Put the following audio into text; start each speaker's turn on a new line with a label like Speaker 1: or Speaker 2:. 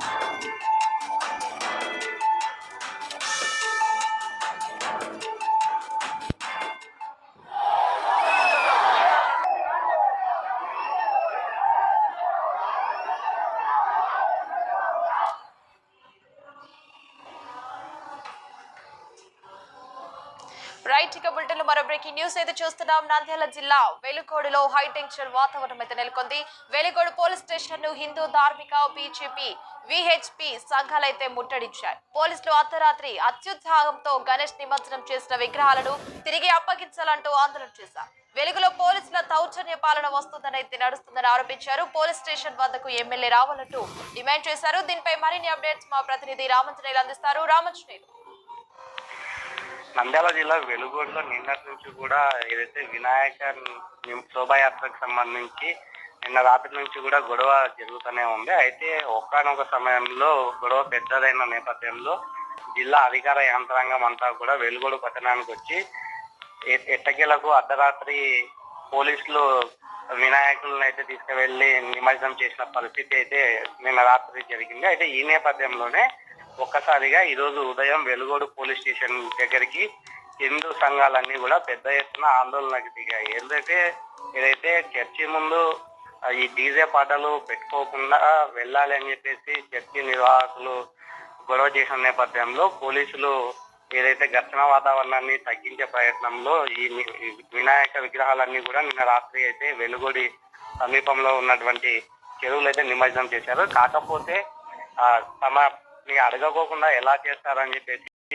Speaker 1: Thank you. Right ఇక bulletin మరో breaking news అయితే చూస్తున్నాం. నంద్యాల జిల్లా వెలుగోడులో హై టెన్షన్ వాతావరణం అయితే నెలకొంది. వెలుగోడు పోలీస్ స్టేషన్ను హిందూ ధార్మిక బీజేపీ విహెచ్పి సంఘాలైతే ముట్టడించాయి. పోలీసులు అర్ధరాత్రి అత్యుత్సాహంతో గణేష్ నిమజ్జనం చేసిన విగ్రహాలను తిరిగి అప్పగించాలంటూ ఆందోళన చేశారు. వెలుగులో పోలీసుల దౌర్జన్య పాలన వస్తుందని అయితే నడుస్తుందని ఆరోపించారు. పోలీస్ స్టేషన్ వద్దకు ఎమ్మెల్యే రావాలంటూ డిమాండ్ చేశారు. దీనిపై మరిన్ని అప్డేట్స్ మా ప్రతినిధి రామంజనేయులు అందిస్తారు. రామంజనేయులు.
Speaker 2: నంద్యాల జిల్లా వెలుగోడులో నిన్నటి నుంచి కూడా ఏదైతే వినాయక శోభాయాత్రకు సంబంధించి నిన్న రాత్రి నుంచి కూడా గొడవ జరుగుతూనే ఉంది. అయితే ఒకనొక సమయంలో గొడవ పెద్దదైన నేపథ్యంలో జిల్లా అధికార యంత్రాంగం అంతా కూడా వెలుగోడు పట్టణానికి వచ్చి ఎట్టకేలకు అర్ధరాత్రి పోలీసులు వినాయకులను అయితే తీసుకువెళ్ళి నిమజ్జనం చేసిన పరిస్థితి అయితే నిన్న రాత్రి జరిగింది. అయితే ఈ నేపథ్యంలోనే ఒక్కసారిగా ఈరోజు ఉదయం వెలుగోడు పోలీస్ స్టేషన్ దగ్గరికి హిందూ సంఘాలన్నీ కూడా పెద్ద ఎత్తున ఆందోళనకు దిగాయి. ఏంటంటే ఏదైతే చర్చి ముందు ఈ డీజే పాటలు పెట్టుకోకుండా వెళ్ళాలి అని చెప్పేసి చర్చి నిర్వాహకులు గొడవ చేసిన నేపథ్యంలో పోలీసులు ఏదైతే ఘర్షణ వాతావరణాన్ని తగ్గించే ప్రయత్నంలో ఈ వినాయక విగ్రహాలన్నీ కూడా నిన్న రాత్రి అయితే వెలుగుడి సమీపంలో ఉన్నటువంటి చెరువులు అయితే నిమజ్జనం చేశారు. కాకపోతే ఆ, నీ అడగకోకుండా ఎలా చేస్తారని చెప్పేసి